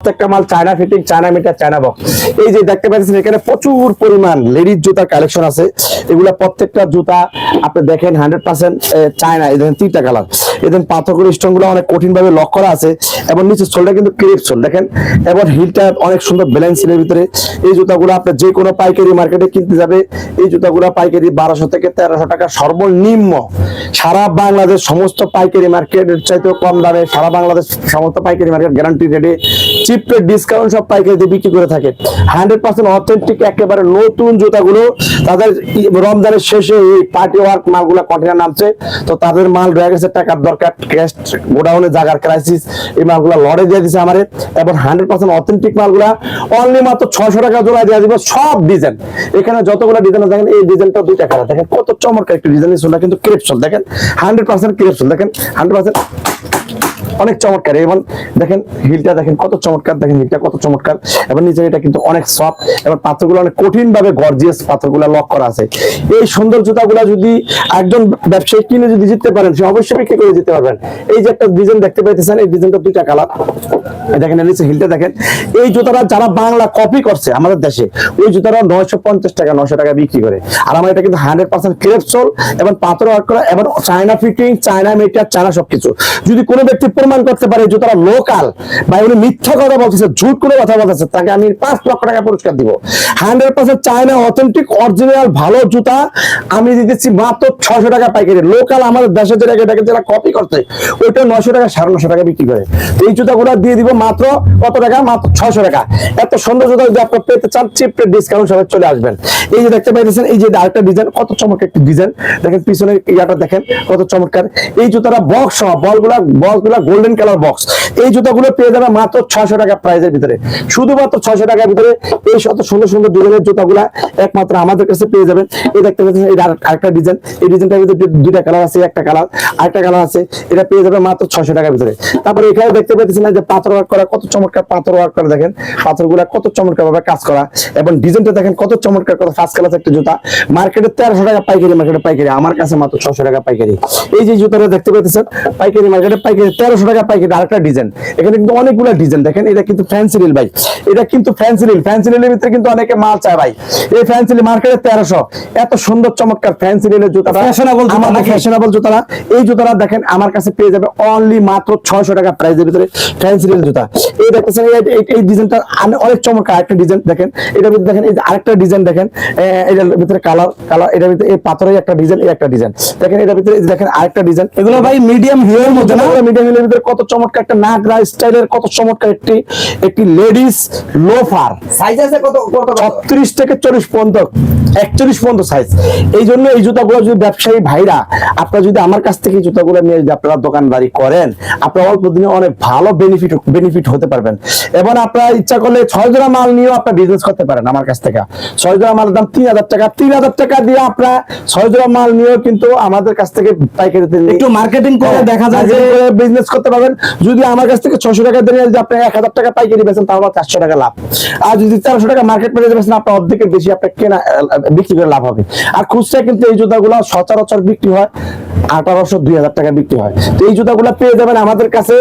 প্রত্যেকটা মাল China fitting China meter China box এই যে দেখতে পাচ্ছেন, এখানে প্রচুর পরিমাণ লেডিস জুতার কালেকশন আছে। এগুলা প্রত্যেকটা জুতা আপনি দেখেন হান্ড্রেড পার্সেন্ট চায়না এই দেখেন তিনটা কালার এদের পাথরগুলো স্টোনগুলো অনেক কঠিন ভাবে লক করা আছে এবং নিচে সোলটা কিন্তু ক্রিপ সোল, দেখেন? এবং হিলটা অনেক সুন্দর ব্যালেন্স এর ভিতরে। এই জুতাগুলো আপনি যে কোনো পাইকারি মার্কেটে কিনতে যাবে। এই জুতাগুলো পাইকারি বারোশো থেকে তেরোশো টাকা সর্বনিম্ন। সারা বাংলাদেশ সমস্ত পাইকারি মার্কেটের চাইতেও কম দামে সারা বাংলাদেশ সমস্ত পাইকারি মার্কেট গ্যারান্টি রেটে চিপ ডিসকাউন্ট সব পাইকারিতে বিক্রি করে থাকে। হান্ড্রেড পার্সেন্ট অথেন্টিক একেবারে নতুন জুতাগুলো। তাদের রমজানের শেষে এই পার্টি ওয়ার্ক মালগুলো কন্টেনার নামছে। তো তাদের মাল রয়ে গেছে টাকার দরকার ক্যাশ গোডাউনে জাগার ক্রাইসিস এই মালগুলো লড়ে দিয়ে দিছে আমারে, এবং হান্ড্রেড পার্সেন্ট অথেন্টিক মালগুলা অনলি মাত্র ছশো টাকা জোড়া দেওয়া দিব, সব ডিজাইন এখানে যতগুলো ডিজাইন দেখেন এই ডিজাইনটা দুইটা কালার দেখেন কত চমৎকার একটি ডিজাইন ছিল কিন্তু ক্রেপসল দেখেন। হান্ড্রেড পার্সেন্ট ক্রেপসল দেখেন। হান্ড্রেড পার্সেন্ট অনেক চমৎকার। এবং দেখেন, হিলটা দেখেন, কত চমৎকার, দেখেন হিলটা কত চমৎকার। এবং নিচে এটা কিন্তু অনেক সফট এবং পাথরগুলো অনেক কঠিন ভাবে গর্জিয়াস পাথরগুলো লক করা আছে। এই সুন্দর জুতাগুলা যদি একজন ব্যবসায়ী কিনে যদি জিততে পারেন, সে অবশ্যই বিক্রি করে দিতে পারবেন। এই যে একটা ডিজাইন দেখতে পাইতেছেন, এই ডিজাইনটা দুইটা কালার দেখেন নিচে হিলটা দেখেন। এই জুতাটা যারা বাংলা কপি করছে আমাদের দেশে, ওই জুতাটা নয়শো পঞ্চাশ টাকা নশো টাকা বিক্রি করে। আর আমার এটা কিন্তু হান্ড্রেড পার্সেন্ট ক্রেপসোল এবং পাথর ওয়ার্ক করা, এবং China fitting China meter China সবকিছু। যদি কোনো ব্যক্তি প্রমাণ করতে পারে এই জুতাটা লোকাল বা উনি মিথ্যা কথা বলতেছে, ঝুট করে কথা বলতেছে, তাকে আমি পাঁচ লক্ষ টাকা পুরস্কার দিব। Hundred percent China authentic original ভালো জুতা আমি দিতেছি মাত্র ছশো টাকা পাইকারি। লোকাল আমাদের দেশের যে এটাকে যারা কপি করছে, ওইটা নশো টাকা, সাড়ে নশো টাকা বিক্রি করে। তো এই জুতাগুলো দিয়ে দিব মাত্র কত টাকা? মাত্র ছশো টাকা। এত সুন্দর জুতা যদি আপনি পেতে চান চিপ ডিসকাউন্ট সবাই চলে আসবেন। এই যে দেখতে পাইতেছেন, এই যে আরেকটা ডিজাইন কত চমৎকার একটি ডিজাইন দেখেন পিছনে ইয়াটা দেখেন, কত চমৎকার। এই জুতাটা বক্স সহ, বলগুলা বক্সগুলা গোল্ডেন কালার বক্স এই জুতাগুলো পেয়ে যাবে মাত্র ছশো টাকা প্রাইজের ভিতরে। শুধুমাত্র ছশো টাকার ভিতরে এই শত সুন্দর সুন্দর ডিজাইনের জুতাগুলা একমাত্র আমাদের কাছে পেয়ে যাবেন। এই দেখতে পাচ্ছেন এই আরেকটা ডিজাইন এই ডিজাইনটার ভিতরে দুইটা কালার আছে, একটা কালার আরেকটা কালার আছে। এটা পেয়ে যাবে মাত্র ছশো টাকার ভিতরে। তারপরে এখানে দেখতে পাচ্ছেন যে পাথর ওয়ার্ক করা, কত চমৎকার পাথর ওয়ার্ক করে দেখেন। পাথরগুলা কত চমৎকার ভাবে কাজ করা। এবং ডিজাইনটা দেখেন কত চমৎকার, কত ফার্স্ট ক্লাস একটা জুতা। মার্কেটে তেরোশো টাকা পাইকারি, মার্কেটে পাইকারি। আমার কাছে মাত্র ছশো টাকা পাইকারি। এই যে জুতাটা দেখতে পাচ্ছেন, পাইকারি মার্কেটে পাইকারি তেরোশো টাকা পাইকারি আরেকটা ডিজাইন। এখানে কিন্তু অনেকগুলো ডিজাইন দেখেন এটা কিন্তু ফ্যান্সি রিল ভাই। এটা কিন্তু ফ্যান্সি রিল ফ্যান্সি রিলের ভিতরে কিন্তু অনেকে মাল চায় ভাই। এই ফ্যান্সি রিল মার্কেটে তেরোশো। এত সুন্দর চমৎকার ফ্যান্সি রিলের জুতাটা। জুতা আমাদের? ফ্যাশনেবল জুতাটা। এই জুতাটা দেখেন আমার কাছে পেয়ে যাবে অনলি মাত্র ছয়শো টাকা প্রাইসের ভিতরে ফ্যান্সি রিল জুতা। এই দেখতেছেন এই- ডিজাইনটা অনেক চমৎকার একটা ডিজাইন দেখেন। এটার ভিতরে দেখেন এই আরেকটা ডিজাইন দেখেন। এটার ভিতরে কালার কালার এটার ভিতরে এই পাথরের একটা ডিজাইন এই একটা ডিজাইন দেখেন এটার ভিতরে দেখেন আরেকটা ডিজাইন এগুলো ভাই মিডিয়াম হিলের মধ্যে না? মিডিয়াম হিলের ভিতরে কত চমৎকার একটা নাগরা স্টাইলের কত চমৎকার একটি একটি লেডিস লোফার। সাইজ আছে কত কত ছত্রিশ থেকে চল্লিশ পর্যন্ত একচল্লিশ পর্যন্ত সাইজ এই জন্য এই জুতাগুলো যদি ব্যবসায়ী ভাইরা আপনারা যদি আমার কাছ থেকে জুতাগুলো নিয়ে যদি আপনারা দোকানদারি করেন আপনারা অল্প দিনে অনেক ভালো বেনিফিট বেনিফিট হতে পারবেন। এবং আপনারা ইচ্ছা করলে ছয় জোড়া মাল নিয়েও আপনার বিজনেস করতে পারেন আমার কাছ থেকে। ছয় জোড়া মালের দাম তিন হাজার টাকা তিন হাজার টাকা দিয়ে আপনারা ছয় জোড়া মাল নিয়েও কিন্তু আমাদের কাছ থেকে পাইকারিতে একটু মার্কেটিং করে দেখা যায় যে বিজনেস করতে পারবেন। যদি আমার কাছ থেকে ছশো টাকা দিয়ে যদি আপনি এক হাজার টাকা পাইকারি বেছেন তাহলে চারশো টাকা লাভ। আর যদি চারশো টাকা মার্কেট প্রাইসে বেছেন আপনার অর্ধেকের বেশি আপনার কেনা বিক্রি করে লাভ হবে। আর খুচরা কিন্তু এই জুতাগুলো সচরাচর বিক্রি হয়। আঠারোশো দুই হাজার টাকা বিক্রি হয়। তো এই জুতাগুলো পেয়ে যাবেন আমাদের কাছে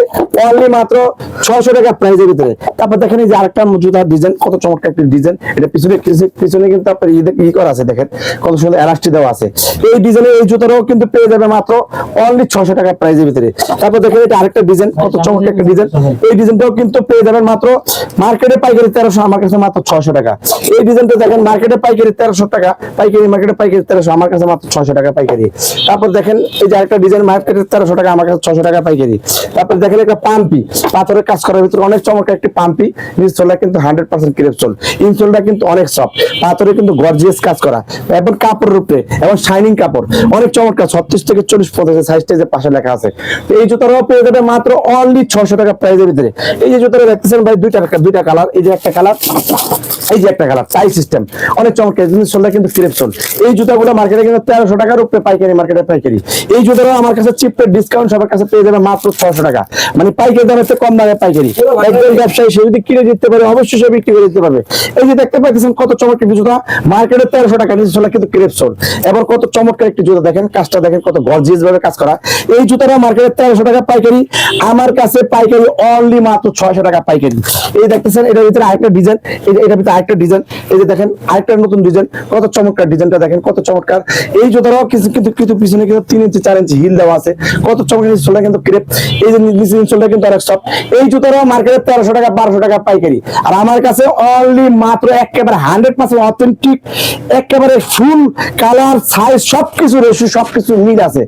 অনলি মাত্র ছয়শো টাকা প্রাইসের ভিতরে। তারপর দেখেন এই যে আরেকটা জুতার ডিজাইন কত চমৎকার একটা ডিজাইন এটা পিছনে পিছনে কিন্তু আপনার ই ই করা আছে, দেখেন। কত সুন্দর এলাস্টি দেওয়া আছে। এই ডিজাইনের এই জুতারও কিন্তু পেয়ে যাবে মাত্র অনলি ছশো টাকা প্রাইসের ভিতরে। তারপর দেখেন এটা আরেকটা ডিজাইন কত চমৎকার একটা ডিজাইন এই ডিজাইনটাও কিন্তু পেয়ে যাবেন মাত্র মার্কেটে পাইকারি তেরোশো, আমার কাছে মাত্র ছশো টাকা। এই ডিজাইনটা দেখেন মার্কেটে পাইকারি তেরোশো টাকা, পাইকারি মার্কেটে পাইকারি তেরোশো, আমার কাছে মাত্র ছশো টাকা পাইকারি। তারপর দেখেন এই যে আরেকটা ডিজাইন মার্কেটে তেরোশো টাকা, আমার কাছে ছশো টাকা পাইকারি। তারপর দেখেন একটা পাম্পি। পাথরের কাজ করার ভিতরে অনেক চমৎকার একটি পাম্পি। ইনসোলটা কিন্তু হান্ড্রেড পার্সেন্ট ক্রেপসোল ইনসোলটা কিন্তু অনেক সফট পাথরে কিন্তু গর্জিয়াস কাজ করা। এবং কাপড়ের উপরে, এবং শাইনিং কাপড়। অনেক চমৎকার, ছত্রিশ থেকে চল্লিশ পঞ্চাশ সাইজটা যে পাশে লেখা আছে। তো এই জুতাটাও পেয়ে যাবে মাত্র অনলি ছশো টাকা প্রাইজের ভিতরে। এই যে জুতাটা দেখতেছেন ভাই, দুইটা দুইটা কালার। এই যে একটা কালার, এই যে একটা কালার টাই সিস্টেম অনেক চমৎকার জিনিসটা কিন্তু ক্রেপসোল এই জুতাগুলো মার্কেটে কিন্তু তেরোশো টাকার উপরে পাইকারি মার্কেটে পাইকারি। এই জুতাটাও আমার কাছে চিপের ডিসকাউন্ট সবার কাছে পেয়ে যাবে মাত্র ছশো টাকা। মানে পাইকারি দামের চেয়ে কম দামে পাইকারি। একজন ব্যবসায়ী সে যদি কিনে দিতে পারে অবশ্যই সে বিক্রি করে দিতে পারবে। এই যে দেখতে পাচ্ছেন কত চমৎকার জুতা মার্কেটে তেরোশো টাকা নিচে চলে কিন্তু ক্রেপ সোল। এবার কত চমৎকার একটি জুতা দেখেন কাজটা দেখেন কত গর্জিয়াস ভাবে কাজ করা। এই জুতাটা মার্কেটে তেরোশো টাকা পাইকারি আমার কাছে পাইকারি অনলি মাত্র ছয়শো টাকা পাইকারি। এই দেখতেছেন এটার ভিতরে আরেকটা ডিজাইন এই যে এটার ভিতরে আরেকটা ডিজাইন এই যে দেখেন আরেকটা নতুন ডিজাইন কত চমৎকার ডিজাইনটা দেখেন কত চমৎকার। এই জুতাটাও কিছু কিন্তু কিছু পিছনে কিন্তু তিন ইঞ্চি চার ইঞ্চি হিল দেওয়া আছে। কত কিন্তু ক্রেপ এই যে কিন্তু এই মার্কেটে তেরোশো টাকা, বারোশো টাকা পাইকারি। আর আমার কাছে অনলি মাত্র একেবারে হান্ড্রেড পার্সেন্ট অথেন্টিক একেবারে ফুল কালার সাইজ মিল আছে।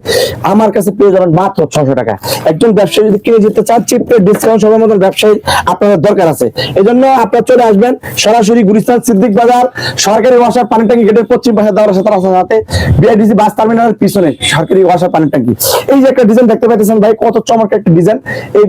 আমার কাছে পেয়ে যাবেন মাত্র ছশো টাকা। একজন ব্যবসায়ী যদি কিনে যেতে চান চিপে ডিসকাউন্ট সবার মতন ব্যবসায়ী আপনাদের দরকার আছে। এই জন্য আপনারা চলে আসবেন সরাসরি সিদ্দিক বাজার, সরকারি ওয়াসার পানি ট্যাঙ্কি গেটের পশ্চিম পাশে দেওয়ার সাথে বিআইডিসি বাস টার্মিনালের পিছনে, সরকারি ওয়াসার পানি ট্যাঙ্কি এই যে একটা ডিজাইন দেখতে পাইতেছেন ভাই, কত চমৎকার একটা ডিজাইন এই